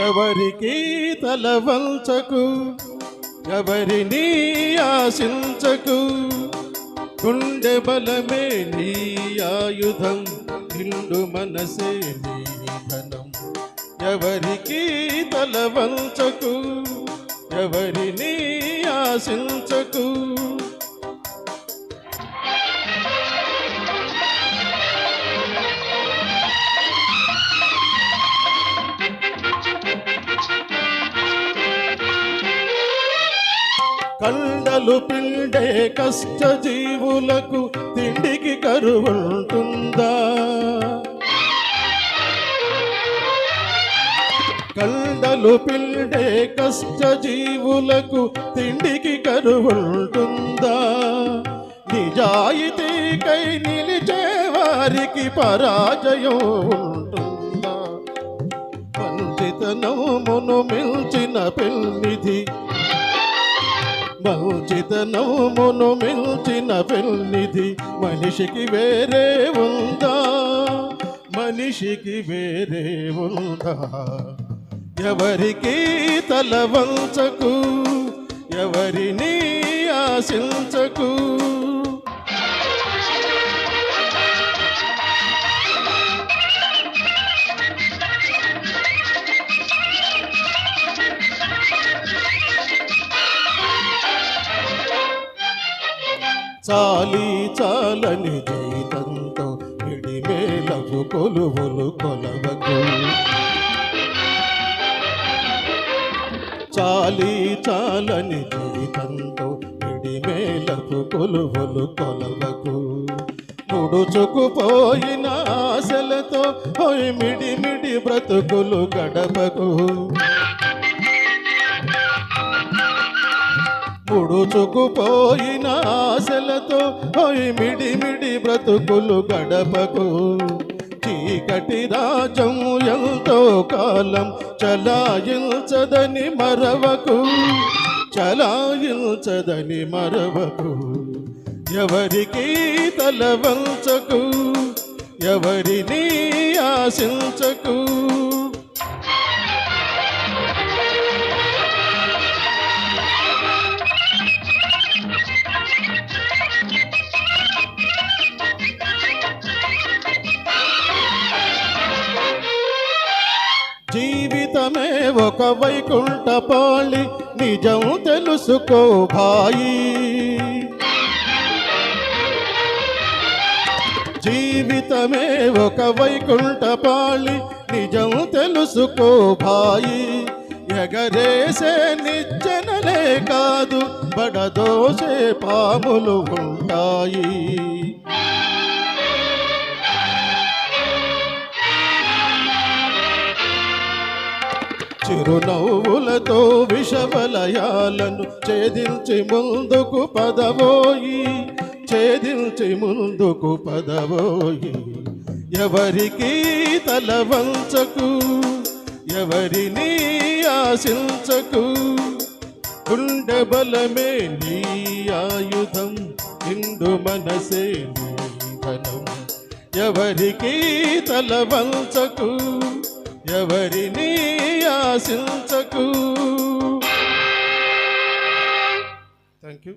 ఎవరికి తల ఎవరిని ఆశించకు? గుండె బలమే నీ ఆయుధం నిండు మనసే నీ ధనం. ఎవరికి తల ఎవరిని ఆశించకు? కండలు పిండే కష్ట జీవులకు తిండికి కరువుంటుందా? కండలు పిండే కష్ట జీవులకు తిండికి కరువుంటుందా? నిజాయితీకై నిలిచే వారికి పరాజయం ఉంటుందా? వంచితనమును మిల్చిన పిల్లిది మంచితనమును మిల్చిన పెళ్ళిది మనిషికి వేరే ఉందా? మనిషికి వేరే ఉందా? ఎవరికి తల వంచకు? ఎవరిని ఆశించకు? చాలి చాలని జీతంతో మిడిమేలవు కొలువులు కొలవకు. చాలి చాలని జీతంతో మిడిమేలకు కొలువులు కొలవకు. ముడుచుకుపోయిన ఆశలతో మిడి మిడి బ్రతుకులు గడపకు. పొడుచుకుపోయిన ఆశలతో హోయ్ మిడిమిడి బ్రతుకులు గడపకు. చీకటి రాజము ఎంతో కాలం చలాయించదని మరవకు. చలాయించదని మరవకు. ఎవరికి తలవంచకు ఎవరిని ఆశించకు. నిజమే ఒక వైకుంఠ పాళి నిజం తెలుసుకో భాయి. జీవితమే ఒక వైకుంఠ పాళి నిజం తెలుసుకో భాయి. ఎగరేసే నిచ్చెనలే కాదు బడదోసే పాములు ఉంటాయి. చిరునవ్వులతో విషవలయాలను ఛేదించి ముందుకు పదవోయి ఛేదించి ముందుకు పదవోయి. ఎవరికి తల వంచకు ఎవరిని ఆశించకు. గుండె బలమే నీ ఆయుధం నిండు మనసే నీ ధనం. ఎవరికి తల వంచకు ఎవరిని ఆశించకు. Thank you